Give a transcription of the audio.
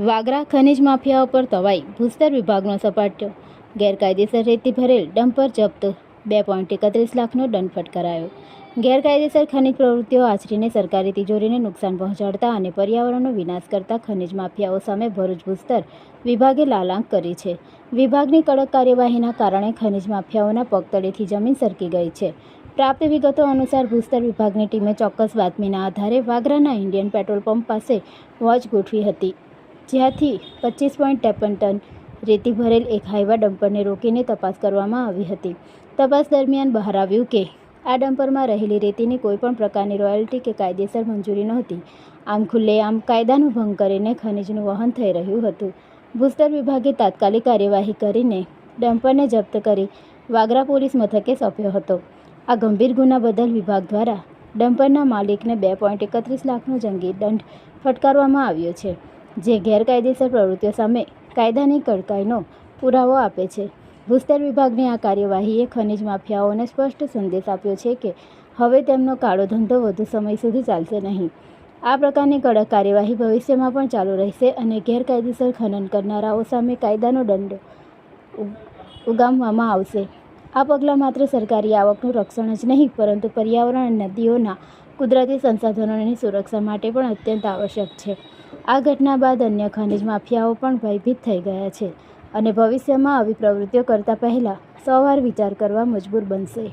વાગરા ખનિજ માફિયાઓ પર તવાઈ, ભૂસ્તર વિભાગનો સપાટ્યો. ગેરકાયદેસર રેતી ભરેલ ડમ્પર જપ્ત, બે પોઈન્ટ એકત્રીસ લાખનો દંડ ફટકારાયો ગેરકાયદેસર ખનિજ પ્રવૃત્તિઓ આચરીને સરકારી તિજોરીને નુકસાન પહોંચાડતા અને પર્યાવરણનો વિનાશ કરતા ખનિજ માફિયાઓ સામે ભરૂચ ભૂસ્તર વિભાગે લાલાંક કરી છે. વિભાગની કડક કાર્યવાહીના કારણે ખનિજ માફિયાઓના પગતળેથી જમીન સરકી ગઈ છે. પ્રાપ્ત વિગતો અનુસાર ભૂસ્તર વિભાગની ટીમે ચોક્કસ બાતમીના આધારે વાગરાના ઇન્ડિયન પેટ્રોલ પંપ પાસે વોચ ગોઠવી હતી. જ્યાંથી પચીસ પોઈન્ટ ત્રેપન ટન રેતી ભરેલ એક હાઈવા ડમ્પરને રોકીને તપાસ કરવામાં આવી હતી. તપાસ દરમિયાન બહાર આવ્યું કે, આ ડમ્પરમાં રહેલી રેતીની કોઈપણ પ્રકારની રોયલ્ટી કે કાયદેસર મંજૂરી નહોતી. આમ ખુલ્લેઆમ કાયદાનો ભંગ કરીને ખનિજનું વહન થઈ રહ્યું હતું. ભૂસ્તર વિભાગે તાત્કાલિક કાર્યવાહી કરીને ડમ્પરને જપ્ત કરી વાગરા પોલીસ મથકે સોંપ્યો હતો. આ ગંભીર ગુના બદલ વિભાગ દ્વારા ડમ્પરના માલિકને બે પોઈન્ટ એકત્રીસ લાખનો જંગી દંડ ફટકારવામાં આવ્યો છે. જે ગેરકાયદેસર પ્રવૃત્તિઓ સામે કાયદાની કડકાઈનો પુરાવો આપે છે. ભૂસ્તર વિભાગની આ કાર્યવાહીએ ખનિજ માફિયાઓને સ્પષ્ટ સંદેશ આપ્યો છે કે હવે તેમનો કાળો ધંધો વધુ સમય સુધી ચાલશે નહીં. આ પ્રકારની કડક કાર્યવાહી ભવિષ્યમાં પણ ચાલુ રહેશે અને ગેરકાયદેસર ખનન કરનારાઓ સામે કાયદાનો દંડ ઉગામવામાં આવશે. આ પગલાં માત્ર સરકારી આવકનું રક્ષણ જ નહીં, પરંતુ પર્યાવરણ અને નદીઓના કુદરતી સંસાધનોની સુરક્ષા માટે પણ અત્યંત આવશ્યક છે. આ ઘટના બાદ અન્ય ખનિજ માફિયાઓ પણ ભયભીત થઈ ગયા છે અને ભવિષ્યમાં આવી પ્રવૃત્તિઓ કરતા પહેલાં સવાર વિચાર કરવા મજબૂર બનશે.